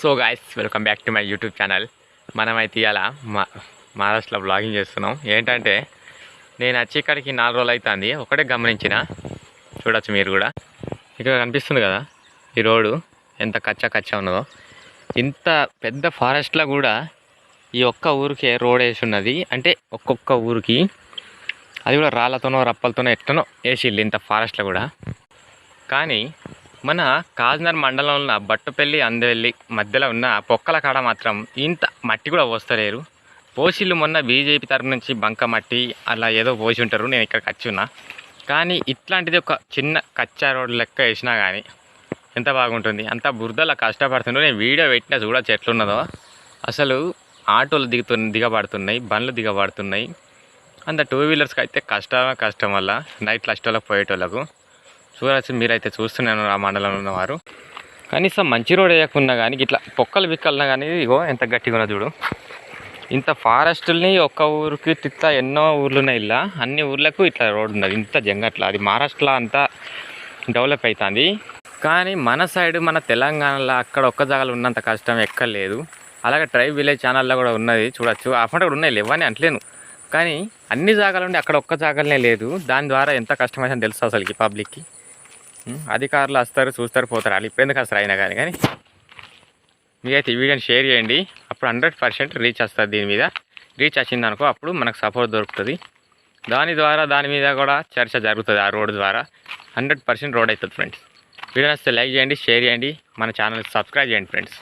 So guys welcome back to my YouTube channel మనమైతే ఇవాళ మా మహారాష్ట్రలో బ్లాగింగ్ చేస్తున్నాం. ఏంటంటే నేను వచ్చి ఇక్కడికి నాలుగు రోజులు అవుతుంది ఒకటే గమనించిన. చూడొచ్చు మీరు కూడా. ఇక్కడ కనిపిస్తుంది కదా ఈ రోడ్డు ఎంత కచ్చా కచ్చా ఉన్నదో. ఇంత పెద్ద ఫారెస్ట్లో కూడా ఈ ఒక్క ఊరికే రోడ్ వేసి ఉన్నది. అంటే ఒక్కొక్క ఊరికి అది కూడా రాళ్ళతోనో రప్పలతోనో ఎట్లనో వేసిల్లు ఇంత ఫారెస్ట్లో కూడా. కానీ మన కాజ్నర్ మండలంలో ఉన్న బట్టపల్లి అందవెల్లి మధ్యలో ఉన్న పొక్కల కాడ మాత్రం ఇంత మట్టి కూడా పోస్తలేరు. పోసిళ్ళు మొన్న బీజేపీ తరపు నుంచి బంక మట్టి అలా ఏదో పోసి ఉంటారు. నేను ఇక్కడ వచ్చి కానీ ఇట్లాంటిది ఒక చిన్న కచ్చా రోడ్ లెక్క వేసినా కానీ ఎంత బాగుంటుంది? అంత బురదలా కష్టపడుతుండ్రు. నేను వీడియో పెట్టినా చూడొచ్చు ఎట్లున్నదో అసలు ఆటోలు దిగుతు దిగబడుతున్నాయి. బండ్లు దిగబడుతున్నాయి. అంత టూ వీలర్స్కి అయితే కష్టమే కష్టం వల్ల. నైట్ కష్టాలకు పోయేటోళ్ళకు. చూడవచ్చు మీరైతే చూస్తున్నాను ఆ మండలంలో ఉన్నవారు. కనీసం మంచి రోడ్ వేయకున్నా కానీ ఇట్లా పొక్కలు బిక్కలున్నా కానీ ఇగో ఎంత గట్టిగా ఉన్నది చూడు. ఇంత ఫారెస్టుల్ని ఒక్క ఊరికి ఇట్లా ఎన్నో ఊర్లు ఉన్నాయి ఇలా. అన్ని ఊర్లకు ఇట్లా రోడ్ ఉన్నది. ఇంత జంగట్ల. అది మహారాష్ట్రలో అంతా డెవలప్ అవుతుంది కానీ మన సైడ్ మన తెలంగాణలో అక్కడ ఒక్క జాగాలో ఉన్నంత కష్టం ఎక్కలేదు అలాగే ట్రైబ్ విలేజ్ ఛానల్లో కూడా ఉన్నది. చూడొచ్చు. అప్పుడు కూడా ఉన్నాయి. లేవని అంటలేను. కానీ అన్ని జాగాలు ఉండి అక్కడ ఒక్క జాగాలనే లేదు. దాని ద్వారా ఎంత కష్టమైందని తెలుసు అసలుకి పబ్లిక్కి? అధికారులు వస్తారు చూస్తారు పోతారు. వాళ్ళు ఇప్పుడు ఎందుకు వస్తారు అయినా కానీ కానీ మీరైతే ఈ వీడియోని షేర్ చేయండి. అప్పుడు హండ్రెడ్ పర్సెంట్ రీచ్ వస్తుంది దీని మీద. రీచ్ వచ్చింది అనుకో అప్పుడు మనకు సపోర్ట్ దొరుకుతుంది. దాని ద్వారా దాని మీద కూడా చర్చ జరుగుతుంది ఆ రోడ్ ద్వారా. హండ్రెడ్ పర్సెంట్ రోడ్ అవుతుంది ఫ్రెండ్స్. వీడియో నచ్చితే లైక్ చేయండి షేర్ చేయండి. మన ఛానల్ సబ్స్క్రైబ్ చేయండి ఫ్రెండ్స్.